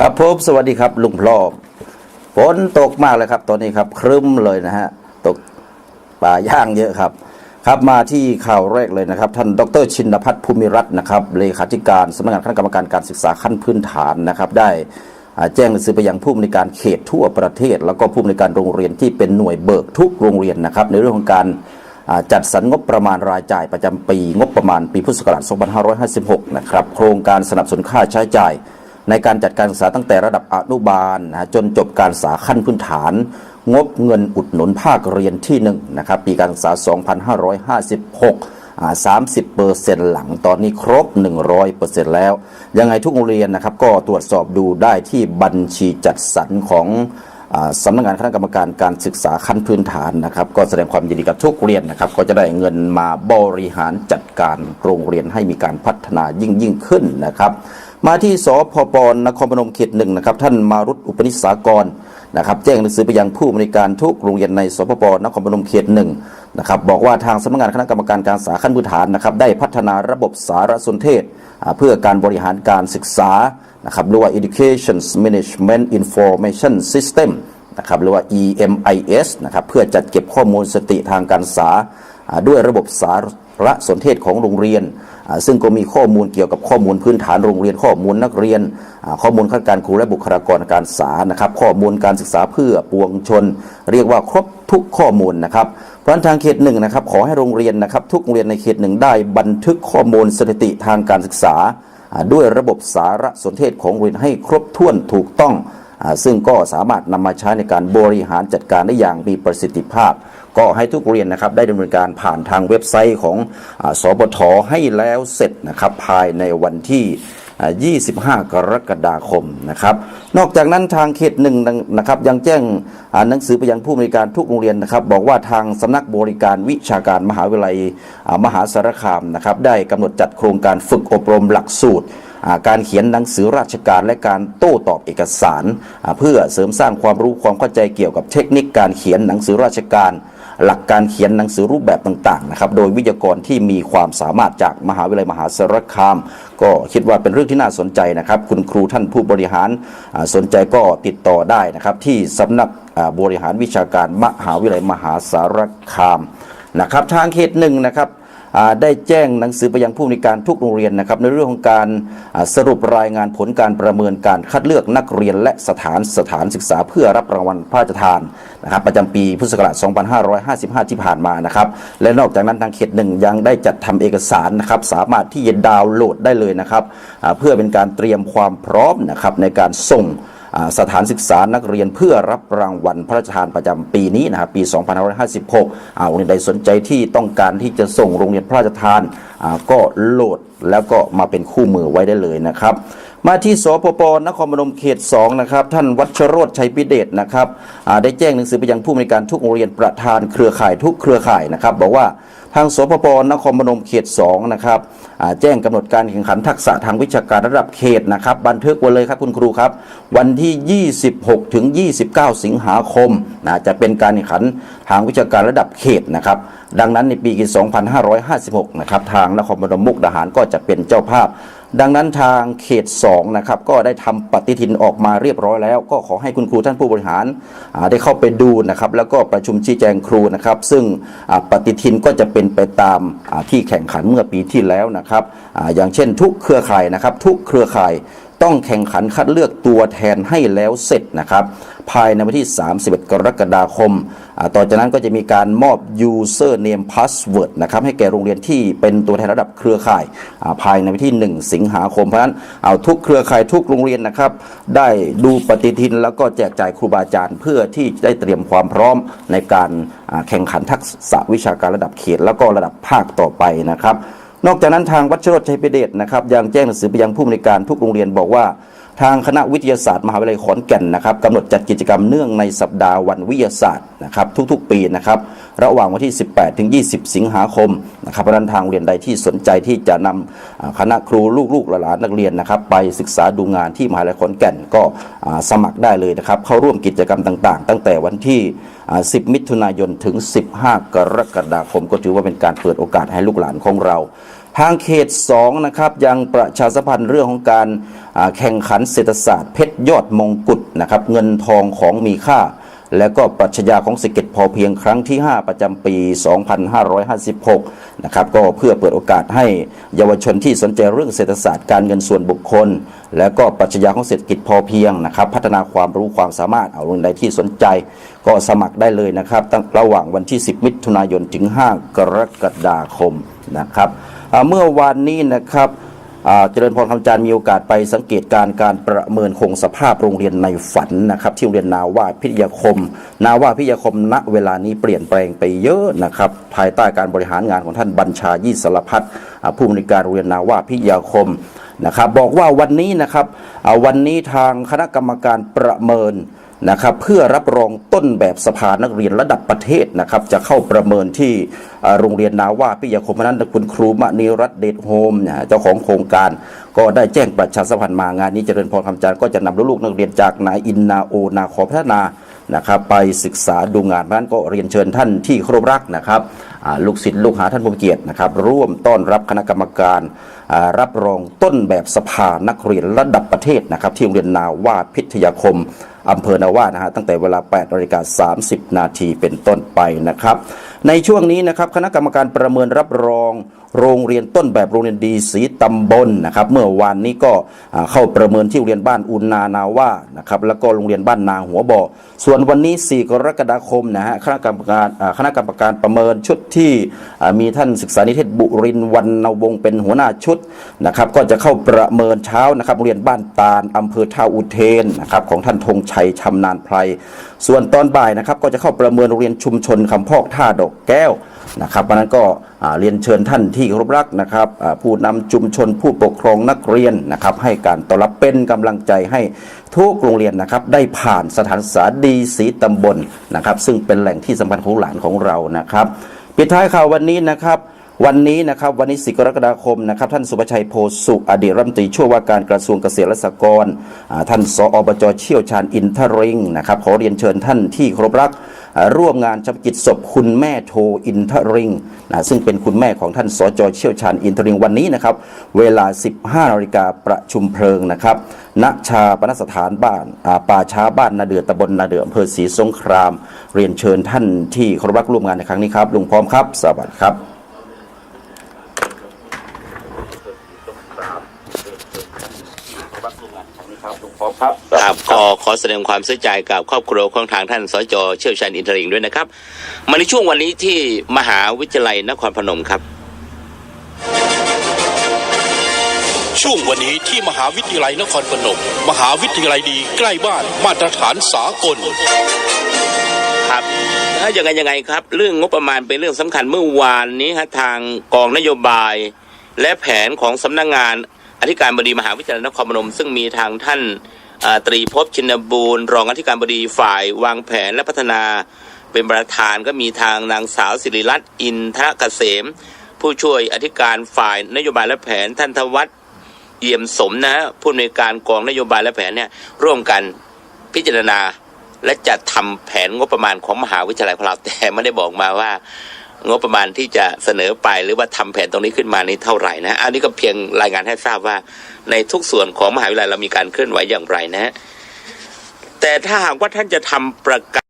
ครับผมสวัสดีครับลุงพลอมฝนตกมากเลยครับ ตอนนี้ครับครึ้มเลยนะฮะตกป่าย่างเยอะครับ ครับมาที่ข่าวแรกเลยนะครับ ท่านดรชินพัฒน์ภูมิรัตน์นะครับเลขาธิการสำนักงานคณะกรรมการการศึกษาขั้นพื้นฐานนะครับ ได้แจ้งหนังสือไปยังผู้อำนวยการเขตทั่วประเทศ แล้วก็ผู้อำนวยการโรงเรียนที่เป็นหน่วยเบิกทุกโรงเรียนนะครับ ในเรื่องของการจัดสรรงบประมาณรายจ่ายประจำปีงบประมาณปีพุทธศักราช 2556 นะครับโครงการสนับสนุนค่าใช้จ่าย ในการจัดการศึกษาตั้งแต่ระดับอนุบาลนะฮะจนจบการศึกษาขั้นพื้นฐาน งบเงินอุดหนุนภาคเรียนที่1นะครับปีการศึกษา 2556 30เปอร์เซ็นต์หลังตอนนี้ครบ 100เปอร์เซ็นต์แล้ว ยังไงทุกโรงเรียนนะครับก็ตรวจสอบดูได้ที่บัญชีจัดสรรของอสำนักงานคณะกรรมการการศึกษาขั้นพื้นฐานนะครับ ก็แสดงความยินดีกับทุกเรียนนะครับ ก็จะได้เงินมาบริหารจัดการโรงเรียนให้มีการพัฒนายิ่งยิ่งขึ้นนะครับ มาที่สพปนครพนมเขตหนึ่งนะครับท่านมารุตอุปนิสากรนะครับแจ้งหนังสือไปยังผู้บริการทุกโรงเรียนในสพปนครพนมเขตหนึ่งนะครับบอกว่าทางสำนักงานคณะกรรมการการศึกษาขั้นพื้นฐานนะครับได้พัฒนาระบบสารสนเทศ เพื่อการบริหารการศึกษานะครับหรือว่า Education Management Information System นะครับหรือว่า EMIS นะครับเพื่อจัดเก็บข้อมูลสติทางการศึกษาด้วยระบบสารสนเทศของโรงเรียน ซึ่งก็มีข้อมูลเกี่ยวกับข้อมูลพื้นฐานโรงเรียนข้อมูลนักเรียน ข้อมูลข้าราชการครูและบุคลากรการศึกษานะครับ ข้อมูลการศึกษาเพื่อปวงชน เรียกว่าครบทุกข้อมูลนะครับเพราะทางเขตหนึ่งนะครับขอให้โรงเรียนนะครับทุกโรงเรียนในเขตหนึ่งได้บันทึกข้อมูลสถิติทางการศึกษา ด้วยระบบสารสนเทศของโรงเรียนให้ครบถ้วนถูกต้อง ซึ่งก็สามารถนำมาใช้ในการบริหารจัดการได้อย่างมีประสิทธิภาพ ก็ให้ทุกเรียนนะครับได้ดำเนินการผ่านทางเว็บไซต์ของอสปทให้แล้วเสร็จนะครับภายในวันที่อ่า25 กรกฎาคมนะครับ นอกจากนั้นทางเขตหนึ่งนะครับยังแจ้งหนังสือไปยังผู้บริการทุกโรงเรียนนะครับ บอกว่าทางสำนักบริการวิชาการมหาวิทยาลัยมหาสารคามนะครับได้กำหนดจัดโครงการฝึกอบรมหลักสูตรการเขียนหนังสือราชการและการโต้ตอบเอกสาร เพื่อเสริมสร้างความรู้ความเข้าใจเกี่ยวกับเทคนิคการเขียนหนังสือราชการ หลักการเขียนหนังสือรูปแบบต่างๆนะครับโดยวิทยากรที่มีความสามารถจากมหาวิทยาลัยมหาสารคาม ก็คิดว่าเป็นเรื่องที่น่าสนใจนะครับ คุณครูท่านผู้บริหารสนใจก็ติดต่อได้นะครับ ที่สำนักบริหารวิชาการมหาวิทยาลัยมหาสารคามนะครับทางเขตหนึ่งนะครับ ได้แจ้งหนังสือไปยังผู้อำนการทุกโรงเรียนนะครับในเรื่องของการสรุปรายงานผลการประเมินการคัดเลือกนักเรียนและสถานสถานศึกษาเพื่อรับรางวัลพระราชทานนะครับประจำปีพุทธศักราช 2555 ที่ผ่านมานะครับและนอกจากนั้นทางเขตหนึ่งยังได้จัดทำเอกสารนะครับสามารถที่จะดาวน์โหลดได้เลยนะครับเพื่อเป็นการเตรียมความพร้อมนะครับในการส่ง สถานศึกษานักเรียนเพื่อรับรางวัลพระราชทานประจำปีนี้นะครับปี 2556อ่าโรงเรียนใดสนใจที่ต้องการที่จะส่งโรงเรียนพระราชทานก็โหลดแล้วก็มาเป็นคู่มือไว้ได้เลยนะครับ มาที่สปปนครพนมเขต2นะครับท่านวัชโรธชัยพิเดชนะครับได้แจ้งหนังสือไปยังผู้อำนวยการทุกโรงเรียนประธานเครือข่ายทุกเครือข่ายนะครับ บอกว่าทางสปปนครพนมเขต2นะครับแจ้งกำหนดการแข่งขันทักษะทางวิชาการระดับเขตนะครับบันทึกไว้เลยครับคุณครูครับ วันที่ 26 ถึง 29 สิงหาคมนะจะเป็นการแข่งขันทางวิชาการระดับเขตนะครับดังนั้นในปี 2556 นะครับทางนครพนมมุกดาหารก็จะเป็นเจ้าภาพ ดังนั้นทางเขต2นะครับก็ได้ทำปฏิทินออกมาเรียบร้อยแล้ว ก็ขอให้คุณครูท่านผู้บริหารได้เข้าไปดูนะครับแล้วก็ประชุมชี้แจงครูนะครับซึ่งปฏิทินก็จะเป็นไปตามที่แข่งขันเมื่อปีที่แล้วนะครับออย่างเช่นทุกเครือข่ายนะครับทุกเครือข่ายต้องแข่งขันคัดเลือกตัวแทนให้แล้วเสร็จนะครับภายในวันที่ 31 กรกฎาคม ต่อจากนั้นก็จะมีการมอบ user name password นะครับให้แก่โรงเรียนที่เป็นตัวแทนระดับเครือข่ายภายในวันที่ 1 สิงหาคม เพราะฉะนั้นเอาทุกเครือข่ายทุกโรงเรียนนะครับ ได้ดูปฏิทินแล้วก็แจกจ่ายครูบาอาจารย์ เพื่อที่ได้เตรียมความพร้อมในการแข่งขันทักษะวิชาการระดับเขต แล้วก็ระดับภาคต่อไปนะครับ นอกจากนั้นทางวัชรดชัยพิเดชนะครับยังแจ้งหนังสือไปยังผู้อำนวยการทุกโรงเรียนบอกว่า ทางคณะวิทยาศาสตร์มหาวิทยาลัยขอนแก่นนะครับกำหนดจัดกิจกรรมเนื่องในสัปดาห์วันวิทยาศาสตร์นะครับทุกๆ ปีนะครับระหว่างวันที่ 18 ถึง 20 สิงหาคมนะครับเพราะนั้นทางโรงเรียนใดที่สนใจที่จะนำอ่าคณะครูลูกๆหลานนักเรียนนะครับไปศึกษาดูงานที่มหาวิทยาลัยขอนแก่นก็สมัครได้เลยนะครับเข้าร่วมกิจกรรมต่างๆ ตั้งแต่วันที่ 10 มิถุนายนถึง 15 กรกฎาคม ก็ถือว่าเป็นการเปิดโอกาสให้ลูกหลานของเรา ทางเขต2นะครับยังประชาสัมพันธ์เรื่องของการแข่งขันเศรษฐศาสตร์เพชรยอดมงกุฎนะครับเงินทองของมีค่า และก็ปรัชญาของเศรษฐกิจพอเพียงครั้งที่ 5 ประจำปี 2556 นะครับก็เพื่อเปิดโอกาสให้เยาวชนที่สนใจเรื่องเศรษฐศาสตร์การเงินส่วนบุคคล และก็ปรัชญาของเศรษฐกิจพอเพียงนะครับพัฒนาความรู้ความสามารถเอาลงใดที่สนใจ ก็สมัครได้เลยนะครับตั้งระหว่างวันที่ 10 มิถุนายนถึง 5 กรกฎาคมนะครับ เมื่อวานนี้นะครับเจริญพรคำจารย์มีโอกาสไปสังเกตการณ์การประเมินคงสภาพโรงเรียนในฝันนะครับ ที่โรงเรียนนาวาพิทยาคม นาวาพิทยาคมณเวลานี้เปลี่ยนแปลงไปเยอะนะครับ ภายใต้การบริหารงานของท่านบัญชายี่สารพัฒน์ผู้อำนวยการโรงเรียนนาวาพิทยาคมนะครับ บอกว่าวันนี้นะครับวันนี้ทางคณะกรรมการประเมิน นะครับเพื่อรับรองต้นแบบสภานักเรียนระดับประเทศนะครับจะเข้าประเมินที่โรงเรียนนาว่าพิยาคมนั้นคุณครูมณีรัตเดชโฮมเนี่ยเจ้าของโครงการ ก็ได้แจ้งประชาสัมพันธ์มางานนี้เจริญพรคำจารย์ก็จะนำลูกๆนักเรียนจากนายอินนาโอนาขอพัฒนานะครับไปศึกษาดูงานเพราะนั้นก็เรียนเชิญท่านที่เคารพรักนะครับลูกศิษย์ลูกหาท่านผู้มีเกียรตินะครับร่วมต้อนรับคณะกรรมการ รับรองต้นแบบสภานักเรียนระดับประเทศนะครับ ที่โรงเรียนนาว่าพิทยาคมอำเภอนาว่านะฮะตั้งแต่เวลา8นาฬิกา30 นาทีเป็นต้นไปนะครับ ในช่วงนี้นะครับคณะกรรมการประเมินรับรองโรงเรียนต้นแบบโรงเรียนดีสีตำบลนะครับเมื่อวานนี้ก็เข้าประเมินที่โรงเรียนบ้านอุนนานาว่านะครับแล้วก็โรงเรียนบ้านนาหัวบ่อส่วนวันนี้ 4 กรกฎาคมนะฮะคณะกรรมการคณะกรรมการประเมินชุดที่มีท่านศึกษานิเทศบุรินทร์วรรณวงเป็นหัวหน้าชุดนะครับก็จะเข้าประเมินเช้านะครับโรงเรียนบ้านตาลอำเภอท่าอุเทนนะครับของท่านธงชัยชำนาญไพรส่วนตอนบ่ายนะครับก็จะเข้าประเมินโรงเรียนชุมชนคำพอกท่าดอกแก้วนะครับวันนั้นก็เรียนเชิญท่านที่ครพรักนะครับผู้นำชุมชนผู้ปกครองนักเรียนนะครับ ให้การต้อนรับเป็นกำลังใจให้ทุกโรงเรียนนะครับ ได้ผ่านสถานศึกษาดีสีตำบลนะครับ ซึ่งเป็นแหล่งที่สำคัญของหลานของเรานะครับปิดท้ายข่าววันนี้นะครับวันนี้นะครับวันนี้สิกรกฎาคมนะครับท่านสุภชัยโพสุอดีตรัฐมนตรีช่วยว่าการกระทรวงเกษตรและสหกรณ์ท่านสอบจเชี่ยวชาญอินทริงนะครับขอเรียนเชิญท่านที่ครพรัก ร่วมงานชาปกิจศพคุณแม่โทอินทริงนะซึ่งเป็นคุณแม่ของท่านสจเชี่ยวชาญอินทริงวันนี้นะครับ เวลา 15นาฬิกาประชุมเพลิงนะครับณชาปนสถานบ้านป่าช้าบ้านนาเดือตำบลนาเดืออำเภอศรีสงคราม เรียนเชิญท่านที่เคารพรักร่วมงานในครั้งนี้ครับลุงพร้อมครับ สวัสดีครับ ครับ ขอขอแสดงความเสียใจกับครอบครัวของทางท่านสจเชี่ยวชาญอินทริงด้วยนะครับมาในช่วงวันนี้ที่มหาวิทยาลัยนครพนมครับ ช่วงวันนี้ที่มหาวิทยาลัยนครพนม มหาวิทยาลัยดีใกล้บ้านมาตรฐานสากลครับถ้ายังไงยังไงครับ เรื่องงบประมาณเป็นเรื่องสำคัญเมื่อวานนี้ฮะทางกองนโยบาย และแผนของสำนักงงานอธิการบดีมหาวิทยาลัยนครพนม ซึ่งมีทางท่านอ่า ตรีภพชินบูรณ์ รองอธิการบดีฝ่ายวางแผนและพัฒนาเป็นประธานก็มีทางนางสาวสิริรัตน์อินทรเกษม ผู้ช่วยอธิการฝ่ายนโยบายและแผนท่านทวัฒน์เอี่ยมสมนะฮะผู้อำนวยการกองนโยบายและแผนเนี่ยร่วมกันพิจารณาและจัดทำแผนงบประมาณของมหาวิทยาลัยของเราแต่ไม่ได้บอกมาว่า งบประมาณที่จะเสนอไปหรือว่าทำแผนตรงนี้ขึ้นมานี้เท่าไหร่นะอันนี้ก็เพียงรายงานให้ทราบว่า ในทุกส่วนของมหาวิทยาลัยเรามีการเคลื่อนไหวอย่างไรนะฮะแต่ถ้าหากว่าท่านจะทำประกาศ